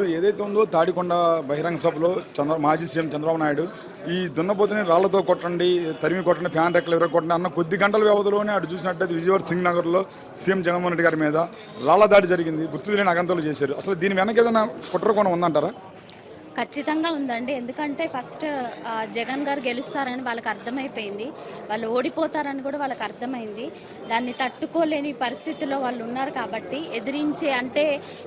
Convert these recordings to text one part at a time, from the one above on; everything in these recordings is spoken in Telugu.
ఇప్పుడు ఏదైతే ఉందో తాడికొండ బహిరంగ సభలో చంద్ర మాజీ సీఎం చంద్రబాబు నాయుడు ఈ దున్నపోతుని రాళ్ళతో కొట్టండి తరిమి కొట్టండి ఫ్యాన్ రెక్కలు ఎవరో కొట్టండి అన్న కొద్ది గంటల వ్యవధిలోనే అటు చూసినట్టయితే విజయవాడ సింగ్ నగర్లో సీఎం జగన్మోహన్ రెడ్డి గారి మీద రాళ్ళ దాడి జరిగింది. గుర్తు తెలియని అగంతలు చేశారు. అసలు దీని వెనక ఏదైనా కుట్ర కోణం ఉందంటారా? ఖచ్చితంగా ఉందండి. ఎందుకంటే ఫస్ట్ జగన్ గారు గెలుస్తారని వాళ్ళకి అర్థమైపోయింది. వాళ్ళు ఓడిపోతారని కూడా వాళ్ళకి అర్థమైంది. దాన్ని తట్టుకోలేని పరిస్థితిలో వాళ్ళు ఉన్నారు కాబట్టి ఎదిరించే అంటే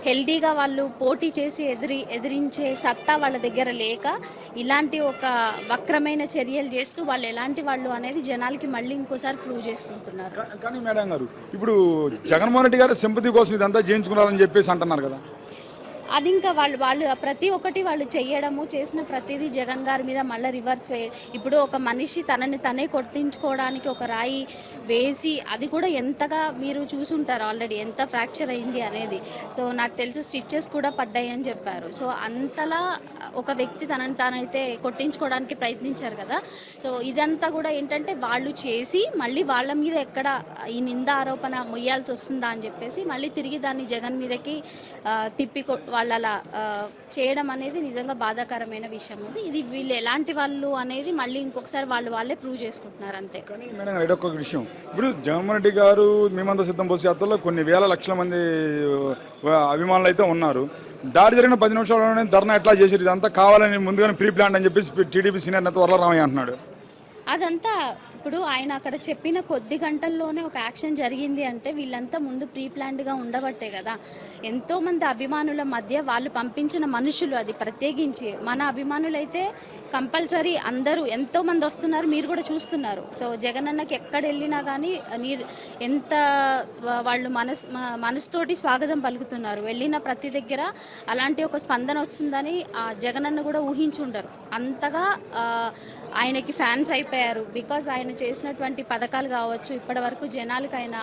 హెల్దీగా వాళ్ళు పోటీ చేసి ఎదిరి ఎదిరించే సత్తా వాళ్ళ దగ్గర లేక ఇలాంటి ఒక వక్రమైన చర్యలు చేస్తూ వాళ్ళు ఎలాంటి వాళ్ళు అనేది జనాలకి మళ్ళీ ఇంకోసారి ప్రూవ్ చేసుకుంటున్నారు. కానీ మేడం గారు ఇప్పుడు జగన్మోహన్ రెడ్డి గారు సింపతి కోసం ఇదంతా చేయించుకున్నారని చెప్పేసి అంటున్నారు కదా. అది ఇంకా వాళ్ళు వాళ్ళు ప్రతి ఒక్కటి వాళ్ళు చేయడము చేసిన ప్రతిదీ జగన్ గారి మీద మళ్ళీ రివర్స్ వే ఇప్పుడు ఒక మనిషి తనని తనే కొట్టించుకోవడానికి ఒక రాయి వేసి అది కూడా ఎంతగా మీరు చూసుంటారు ఆల్రెడీ ఎంత ఫ్రాక్చర్ అయింది అనేది. సో నాకు తెలిసి స్టిచ్చెస్ కూడా పడ్డాయి అని చెప్పారు. సో అంతలా ఒక వ్యక్తి తనని తానైతే కొట్టించుకోవడానికి ప్రయత్నించారు కదా. సో ఇదంతా కూడా ఏంటంటే వాళ్ళు చేసి మళ్ళీ వాళ్ళ మీద ఎక్కడ ఈ నింద ఆరోపణ మొయ్యాల్సి వస్తుందా అని చెప్పేసి మళ్ళీ తిరిగి దాన్ని జగన్ మీదకి తిప్పి వాళ్ళు అలా చేయడం అనేది నిజంగా బాధాకరమైన విషయం అది ఇది వీళ్ళు ఎలాంటి వాళ్ళు అనేది మళ్ళీ ఇంకొకసారి వాళ్ళు వాళ్ళే ప్రూవ్ చేసుకుంటున్నారు అంతే. కానీ మేడం ఇదొక విషయం. ఇప్పుడు జగన్మోహన్ రెడ్డి గారు మేమంతా సిద్ధం బస్సు యాత్రలో కొన్ని వేల లక్షల మంది అభిమానులు అయితే ఉన్నారు. దాడి జరిగిన పది నిమిషాల్లోనే ధర్నా ఎట్లా చేశారు ఇదంతా కావాలని ముందుగానే ప్రీ ప్లాన్ అని చెప్పేసి టీడీపీ సీనియర్ నేత వరలరామయ్య అంటున్నాడు. అదంతా ఇప్పుడు ఆయన అక్కడ చెప్పిన కొద్ది గంటల్లోనే ఒక యాక్షన్ జరిగింది అంటే వీళ్ళంతా ముందు ప్రీ ప్లాన్డ్గా ఉండబట్టే కదా. ఎంతో మంది అభిమానుల మధ్య వాళ్ళు పంపించిన మనుషులు అది ప్రత్యేకించి. మన అభిమానులైతే కంపల్సరీ అందరూ ఎంతో మంది వస్తున్నారు మీరు కూడా చూస్తున్నారు. సో జగనన్నకి ఎక్కడ వెళ్ళినా కానీ మీరు ఎంత వాళ్ళు మనసు మనసుతోటి స్వాగతం పలుకుతున్నారు. వెళ్ళిన ప్రతి దగ్గర అలాంటి ఒక స్పందన వస్తుందని ఆ జగనన్న కూడా ఊహించుండరు. అంతగా ఆయనకి ఫ్యాన్స్ అయిపోయారు. బికాజ్ ఆయన చేసినటువంటి పథకాలు కావచ్చు ఇప్పటి వరకు జనాలకు ఆయన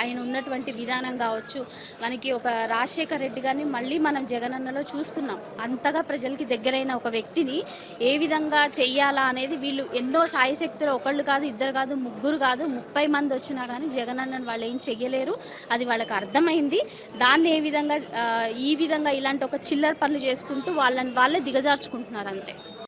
ఆయన ఉన్నటువంటి విధానం కావచ్చు మనకి ఒక రాజశేఖర్ రెడ్డి గారిని మళ్ళీ మనం జగనన్నలో చూస్తున్నాం. అంతగా ప్రజలకి దగ్గరైన ఒక వ్యక్తిని ఏ విధంగా చెయ్యాలా అనేది వీళ్ళు ఎన్నో సాయశక్తులు ఒకళ్ళు కాదు ఇద్దరు కాదు ముగ్గురు కాదు ముప్పై మంది వచ్చినా కానీ జగనన్నను వాళ్ళు ఏం చెయ్యలేరు. అది వాళ్ళకి అర్థమైంది. దాన్ని ఏ విధంగా ఈ విధంగా ఇలాంటి ఒక చిల్లర పనులు చేసుకుంటూ వాళ్ళని వాళ్ళే దిగజార్చుకుంటున్నారు అంతే.